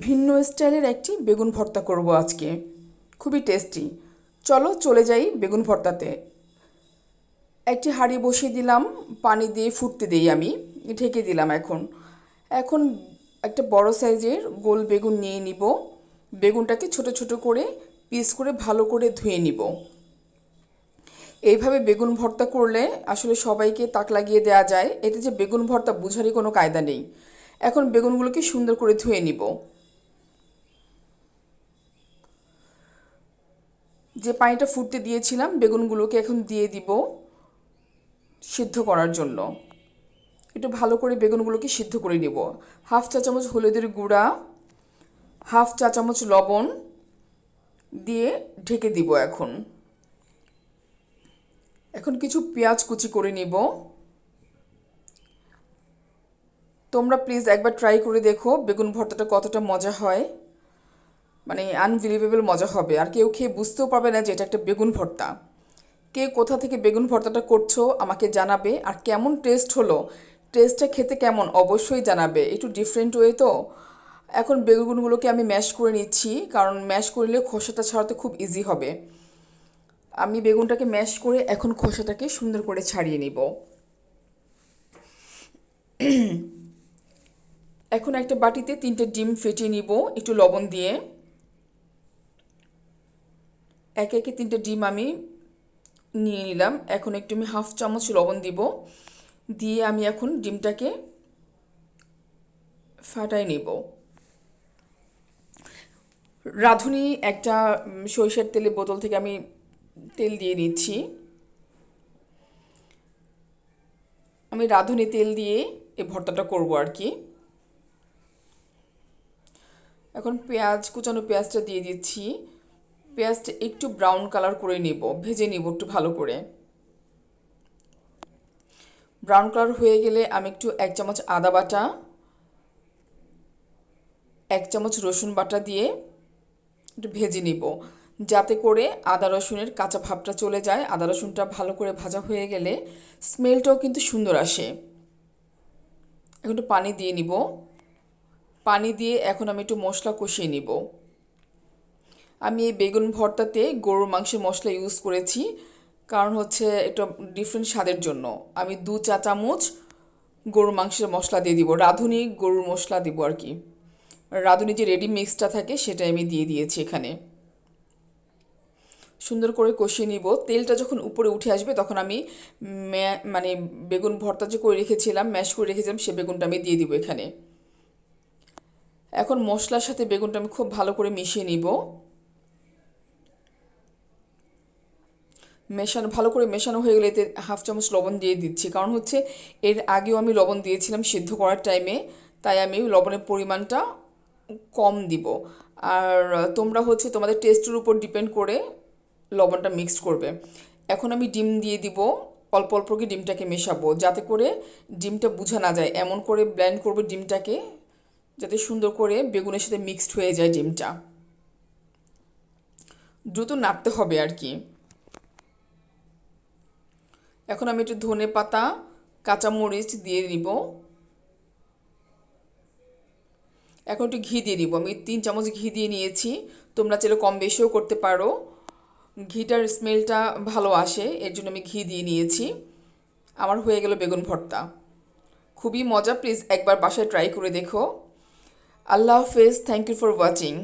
ভিন্ন স্টাইলের একটি বেগুন ভর্তা করব আজকে। খুবই টেস্টি। চলো চলে যাই বেগুন ভর্তাতে। একটি হাঁড়ি বসিয়ে দিলাম, পানি দিয়ে ফুটতে দিই আমি, ঢেকে দিলাম এখন। এখন একটা বড় সাইজের গোল বেগুন নিয়ে নিব। বেগুনটাকে ছোট ছোট করে পিস করে ভালো করে ধুয়ে নিব। এইভাবে বেগুন ভর্তা করলে আসলে সবাইকে তাক লাগিয়ে দেওয়া যায়। এতে যে বেগুন ভর্তা বুঝারই কোনো কায়দা নেই। এখন বেগুনগুলোকে সুন্দর করে ধুয়ে নিব। যে পানিটা ফুটতে দিয়েছিলাম, বেগুনগুলোকে এখন দিয়ে দিব সিদ্ধ করার জন্য। একটু ভালো করে বেগুনগুলোকে সিদ্ধ করে নেব। হাফ চা চামচ হলুদের গুঁড়া, হাফ চা চামচ লবণ দিয়ে ঢেকে দিব এখন। এখন কিছু পেঁয়াজ কুচি করে নিব। তোমরা প্লিজ একবার ট্রাই করে দেখো বেগুন ভর্তাটা কতটা মজা হয়। মানে আনবিলিভেবল মজা হবে। আর কেউ খেয়ে বুঝতেও পারবে না যে এটা একটা বেগুন ভর্তা। কে কোথা থেকে বেগুন ভর্তাটা করছ আমাকে জানাবে। আর কেমন টেস্ট হলো? টেস্টটা খেতে কেমন? অবশ্যই জানাবে। একটু ডিফারেন্ট ওয়ে তো। এখন বেগুনগুলোকে আমি ম্যাশ করে নিচ্ছি। কারণ ম্যাশ করলে খোসাটা ছাড়াতে খুব ইজি হবে। আমি বেগুনটাকে ম্যাশ করে এখন খোসাটাকে সুন্দর করে ছাড়িয়ে নিব। এখন একটা বাটিতে তিনটে ডিম ফেটিয়ে নিব। একটু লবণ দিয়ে। একে একে তিনটে ডিম আমি নিয়ে নিলাম। এখন একটু আমি হাফ চামচ লবণ দিব। দিয়ে আমি এখন ডিমটাকে ফাটাই নেব। রাঁধুনি একটা সরিষার তেলের বোতল থেকে আমি তেল দিয়ে নিচ্ছি। আমি রাঁধুনি তেল দিয়ে এই ভর্তাটা করব আর কি। এখন পেঁয়াজ, কুচানো পেঁয়াজটা দিয়ে দিচ্ছি। পেঁয়াজটা একটু ব্রাউন কালার করে নেব, ভেজে নেব একটু ভালো করে। ব্রাউন কালার হয়ে গেলে আমি একটু এক চামচ আদা বাটা, এক চামচ রসুন বাটা দিয়ে একটু ভেজে নিব। যাতে করে আদা রসুনের কাঁচা ভাবটা চলে যায়, আদা রসুনটা ভালো করে ভাজা হয়ে গেলে স্মেলটাও কিন্তু সুন্দর আসে। এখন একটু পানি দিয়ে নিব। পানি দিয়ে এখন আমি একটু মশলা কষিয়ে নিব। আমি এই বেগুন ভর্তাতে গরুর মাংসের মশলা ইউজ করেছি। কারণ হচ্ছে এটা ডিফারেন্ট স্বাদের জন্য। আমি দু চা চামচ গরুর মাংসের মশলা দিয়ে দিব। রাঁধুনি গরুর মশলা দিব আর কি। রাঁধুনি যে রেডি মিক্সটা থাকে সেটা আমি দিয়ে দিয়েছি এখানে। সুন্দর করে কষিয়ে নিব। তেলটা যখন উপরে উঠে আসবে তখন আমি মানে বেগুন ভর্তা যে করে রেখেছিলাম ম্যাশ করে রেখেছিলাম, সে বেগুনটা আমি দিয়ে দিব এখানে। এখন মশলার সাথে বেগুনটা আমি খুব ভালো করে মিশিয়ে নিব। মেশানো, ভালো করে মেশানো হয়ে গেলে এতে হাফ চামচ লবণ দিয়ে দিচ্ছি। কারণ হচ্ছে এর আগেও আমি লবণ দিয়েছিলাম সিদ্ধ করার টাইমে তাই আমি লবণের পরিমাণটা কম দিব। আর তোমরা হচ্ছে তোমাদের টেস্টের উপর ডিপেন্ড করে লবণটা মিক্সড করবে। এখন আমি ডিম দিয়ে দিব, অল্প অল্প করে ডিমটাকে মেশাবো, যাতে করে ডিমটা বোঝা না যায়। এমন করে ব্ল্যান্ড করব ডিমটাকে, যাতে সুন্দর করে বেগুনের সাথে মিক্সড হয়ে যায় ডিমটা। দ্রুত নাড়তে হবে আর কি। এখন আমি একটু ধনে পাতা, কাঁচামরিচ দিয়ে দিব। এখন একটু ঘি দিয়ে দিব। আমি তিন চামচ ঘি দিয়ে নিয়েছি। তোমরা চাইলে কম বেশিও করতে পারো। ঘিটার স্মেলটা ভালো আসে, এর জন্য আমি ঘি দিয়ে নিয়েছি। আমার হয়ে গেল বেগুন ভর্তা। খুবই মজা, প্লিজ একবার বাসায় ট্রাই করে দেখো। আল্লাহ হাফেজ, থ্যাংক ইউ ফর ওয়াচিং।